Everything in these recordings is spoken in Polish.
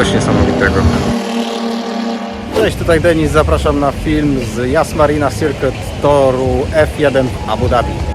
Coś niesamowitego. Cześć, tutaj Denis, zapraszam na film z Yas Marina Circuit toru F1 w Abu Dhabi.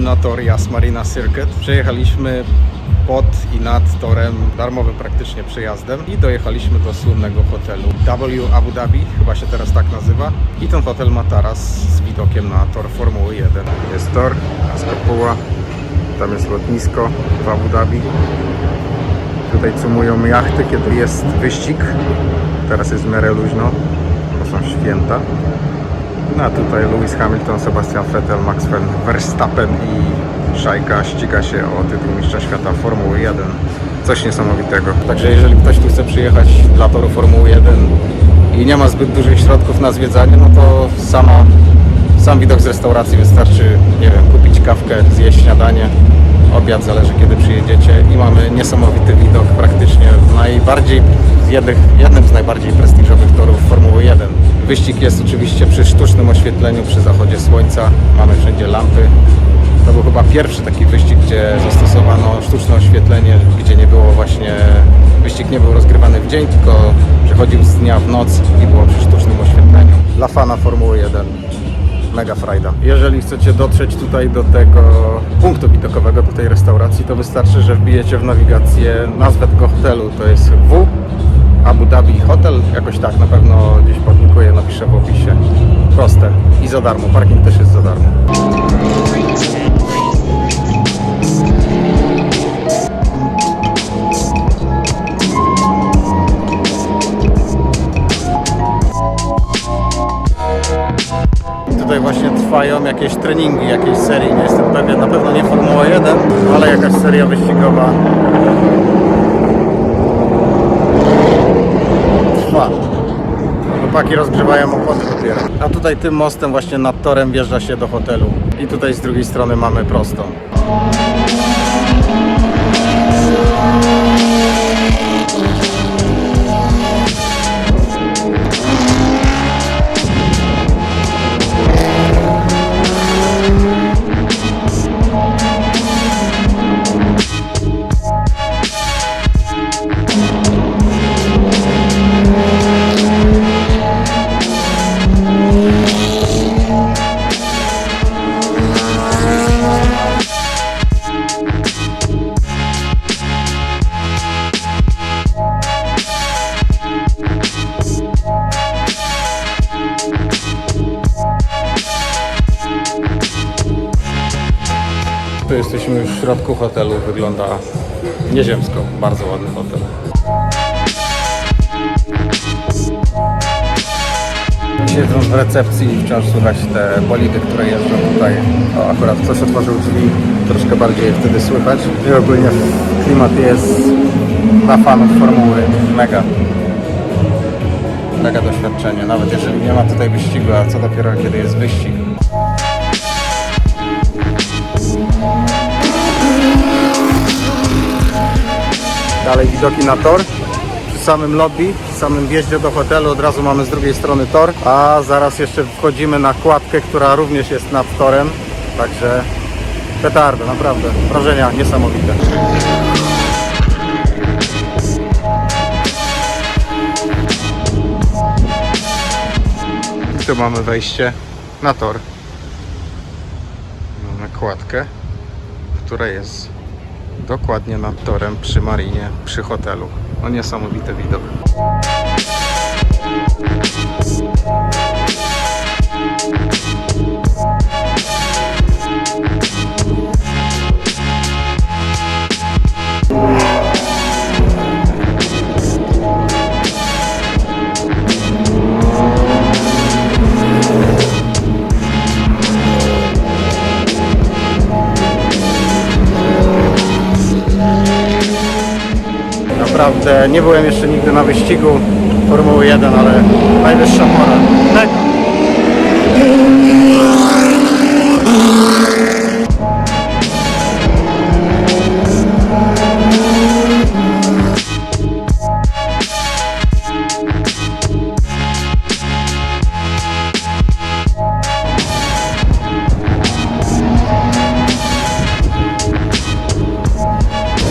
Na tor Yas Marina Circuit. Przejechaliśmy pod i nad torem, darmowym praktycznie przejazdem i dojechaliśmy do słynnego hotelu W Abu Dhabi, chyba się teraz tak nazywa. I ten hotel ma taras z widokiem na tor Formuły 1. Jest tor, jest kopuła, tam jest lotnisko w Abu Dhabi. Tutaj cumują jachty, kiedy jest wyścig. Teraz jest w miarę luźno, bo są święta. No tutaj Lewis Hamilton, Sebastian Vettel, Max Verstappen i Szajka ściga się o tytuł mistrza świata Formuły 1. Coś niesamowitego. Także jeżeli ktoś tu chce przyjechać dla toru Formuły 1 i nie ma zbyt dużych środków na zwiedzanie, no to sama, sam widok z restauracji wystarczy, nie wiem, kupić kawkę, zjeść śniadanie, obiad, zależy kiedy przyjedziecie i mamy niesamowity widok praktycznie w najbardziej, jednych, jednym z najbardziej prestiżowych torów Formuły 1. Wyścig jest oczywiście przy sztucznym oświetleniu, przy zachodzie słońca, mamy wszędzie lampy. To był chyba pierwszy taki wyścig, gdzie zastosowano sztuczne oświetlenie, gdzie nie było właśnie, wyścig nie był rozgrywany w dzień, tylko przechodził z dnia w noc i było przy sztucznym oświetleniu. Dla fana Formuły 1 mega frajda. Jeżeli chcecie dotrzeć tutaj do tego punktu widokowego, do tej restauracji, to wystarczy, że wbijecie w nawigację nazwę tego hotelu, to jest W Abu Dhabi Hotel, jakoś tak, na pewno gdzieś podlinkuję, napiszę w opisie. Proste. I za darmo, parking też jest za darmo. Tutaj właśnie trwają jakieś treningi, jakieś serii, nie jestem pewien, na pewno nie Formuła 1, ale jakaś seria wyścigowa Chłopaki rozgrzewają opony dopiero. A tutaj tym mostem właśnie nad torem wjeżdża się do hotelu. I tutaj z drugiej strony mamy prostą. Jesteśmy już w środku hotelu, wygląda nieziemsko, bardzo ładny hotel. Siedząc w recepcji wciąż słychać te bolidy, które jeżdżą tutaj. O, akurat ktoś otworzył drzwi, troszkę bardziej wtedy słychać. I ogólnie klimat jest dla fanów formuły mega. Mega doświadczenie, nawet jeżeli nie ma tutaj wyścigu, a co dopiero kiedy jest wyścig. Dalej widoki na tor. Przy samym lobby, przy samym wjeździe do hotelu od razu mamy z drugiej strony tor, a zaraz jeszcze wchodzimy na kładkę, która również jest nad torem. Także petarda, naprawdę. Wrażenia niesamowite. I tu mamy wejście na tor. Mamy kładkę, która jest dokładnie nad torem przy marinie, przy hotelu. No niesamowity widok. Naprawdę nie byłem jeszcze nigdy na wyścigu Formuły 1, ale najwyższa pora. Mega.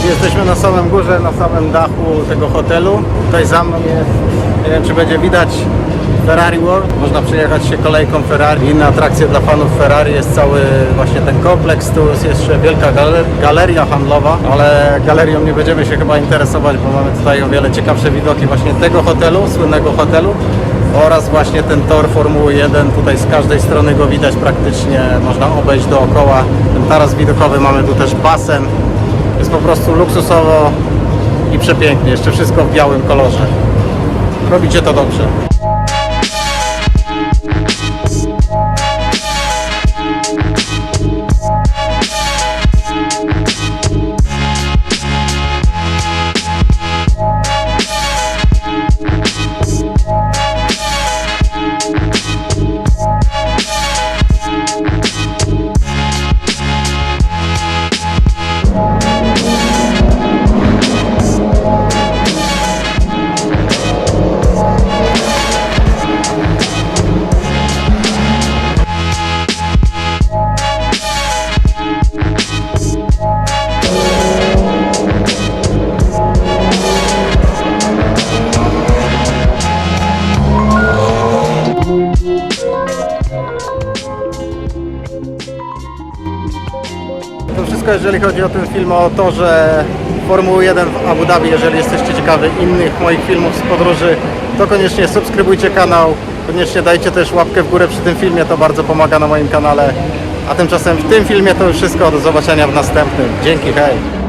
Jesteśmy na samym górze, na samym dachu tego hotelu. Tutaj za mną jest, nie wiem czy będzie widać, Ferrari World. Można przejechać się kolejką Ferrari. Inne atrakcje dla fanów Ferrari jest cały właśnie ten kompleks. Tu jest jeszcze wielka galer galeria handlowa, ale galerią nie będziemy się chyba interesować, bo mamy tutaj o wiele ciekawsze widoki właśnie tego hotelu, słynnego hotelu oraz właśnie ten tor Formuły 1. Tutaj z każdej strony go widać praktycznie, można obejść dookoła. Ten taras widokowy, mamy tu też basen. Jest po prostu luksusowo i przepięknie. Jeszcze wszystko w białym kolorze. Robicie to dobrze. Wszystko jeżeli chodzi o ten film o torze Formuły 1 w Abu Dhabi. Jeżeli jesteście ciekawi innych moich filmów z podróży, to koniecznie subskrybujcie kanał. Koniecznie dajcie też łapkę w górę przy tym filmie, to bardzo pomaga na moim kanale. A tymczasem w tym filmie to już wszystko. Do zobaczenia w następnym. Dzięki, hej!